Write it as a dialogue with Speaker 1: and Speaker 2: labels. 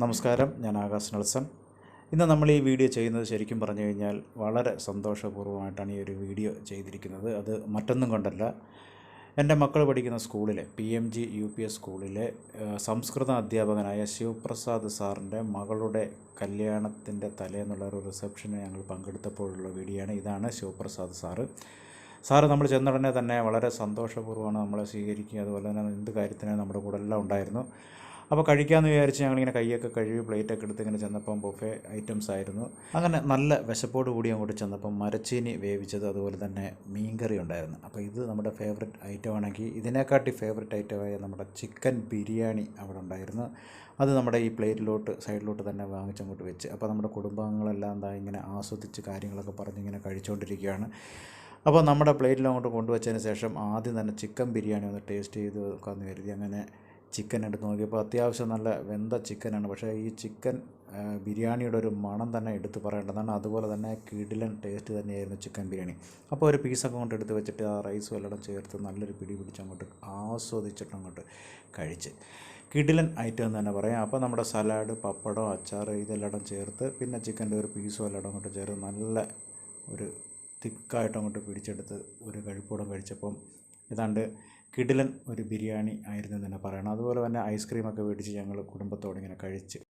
Speaker 1: നമസ്കാരം ഞാൻ ആകാശ് നെൽസൺ. ഇന്ന് നമ്മൾ ഈ വീഡിയോ ചെയ്യുന്നത് ശരിക്കും പറഞ്ഞു കഴിഞ്ഞാൽ വളരെ സന്തോഷപൂർവമായിട്ടാണ് ഈ ഒരു വീഡിയോ ചെയ്തിരിക്കുന്നത്. അത് മറ്റൊന്നും കൊണ്ടല്ല. എന്റെ മക്കൾ പഠിക്കുന്ന സ്കൂളിലെ P M G U P S സ്കൂളിലെ സംസ്കൃത അധ്യാപകനായ ശിവപ്രസാദ് സാറിന്റെ മകളുടെ കല്യാണത്തിന്റെ തലേന്നുള്ള ഒരു റിസപ്ഷന് ഞങ്ങൾ പങ്കെടുത്തപ്പോഴുള്ള വീഡിയോ ആണ് ഇതാണ് ശിവപ്രസാദ് സാറ്. സാറ് നമ്മൾ ചെന്നുടനെ തന്നെ വളരെ സന്തോഷപൂർവമാണ് നമ്മളെ സ്വീകരിക്കുക. അതുപോലെ തന്നെ എന്ത് കാര്യത്തിനും നമ്മുടെ കൂടെ എല്ലാം ഉണ്ടായിരുന്നു. അപ്പോൾ കഴിക്കാമെന്ന് വിചാരിച്ച് ഞങ്ങളിങ്ങനെ കൈയൊക്കെ കഴുകി പ്ലേറ്റൊക്കെ എടുത്ത് ഇങ്ങനെ ചെന്നപ്പം ബൊഫെ ഐറ്റംസ് ആയിരുന്നു. അങ്ങനെ നല്ല വിശപ്പോട് കൂടി അങ്ങോട്ട് ചെന്നപ്പം മരച്ചീനി വേവിച്ചത് അതുപോലെ തന്നെ മീൻകറി ഉണ്ടായിരുന്നു. അപ്പോൾ ഇത് നമ്മുടെ ഫേവററ്റ് ഐറ്റം ആണെങ്കിൽ ഇതിനെക്കാട്ടി ഫേവററ്റ് ഐറ്റമായ നമ്മുടെ ചിക്കൻ ബിരിയാണി അവിടെ ഉണ്ടായിരുന്നു. അത് നമ്മുടെ ഈ പ്ലേറ്റിലോട്ട് സൈഡിലോട്ട് തന്നെ വാങ്ങിച്ചങ്ങോട്ട് വെച്ച്. അപ്പോൾ നമ്മുടെ കുടുംബാംഗങ്ങളെല്ലാം എന്താ ഇങ്ങനെ ആസ്വദിച്ച് കാര്യങ്ങളൊക്കെ പറഞ്ഞിങ്ങനെ കഴിച്ചുകൊണ്ടിരിക്കുകയാണ് അപ്പോൾ നമ്മുടെ പ്ലേറ്റിൽ അങ്ങോട്ട് കൊണ്ടുവച്ചതിന് ശേഷം ആദ്യം തന്നെ ചിക്കൻ ബിരിയാണി ഒന്ന് ടേസ്റ്റ് ചെയ്ത് നോക്കാമെന്ന് കരുതി. അങ്ങനെ ചിക്കൻ എടുത്ത് നോക്കിയപ്പോൾ അത്യാവശ്യം നല്ല വെന്ത ചിക്കനാണ്. പക്ഷേ ഈ ചിക്കൻ ബിരിയാണിയുടെ ഒരു മണം തന്നെ എടുത്ത് പറയേണ്ടതാണ്. അതുപോലെ തന്നെ കിടിലൻ ടേസ്റ്റ് തന്നെയായിരുന്നു ചിക്കൻ ബിരിയാണി. അപ്പോൾ ഒരു പീസൊക്കെ കൊണ്ട് എടുത്ത് വെച്ചിട്ട് ആ റൈസും എല്ലാം ചേർത്ത് നല്ലൊരു പിടി പിടിച്ച് അങ്ങോട്ട് ആസ്വദിച്ചിട്ട് അങ്ങോട്ട് കഴിച്ച്. കിടിലൻ ഐറ്റം എന്ന് തന്നെ പറയാം. അപ്പോൾ നമ്മുടെ സലാഡ് പപ്പടം അച്ചാർ ഇതെല്ലാം ചേർത്ത് പിന്നെ ചിക്കന്റെ ഒരു പീസും എല്ലാം അങ്ങോട്ട് ചേർത്ത് നല്ല ഒരു തിക്കായിട്ട് അങ്ങോട്ട് പിടിച്ചെടുത്ത് ഒരു കഴിപ്പോടം കഴിച്ചപ്പം ഏതാണ്ട് കിടിലൻ ഒരു ബിരിയാണി ആയിരുന്നു എന്ന് തന്നെ പറയണം. അതുപോലെ തന്നെ ഐസ്ക്രീമൊക്കെ മേടിച്ച് ഞങ്ങൾ കുടുംബത്തോടെ ഇങ്ങനെ കഴിച്ച്.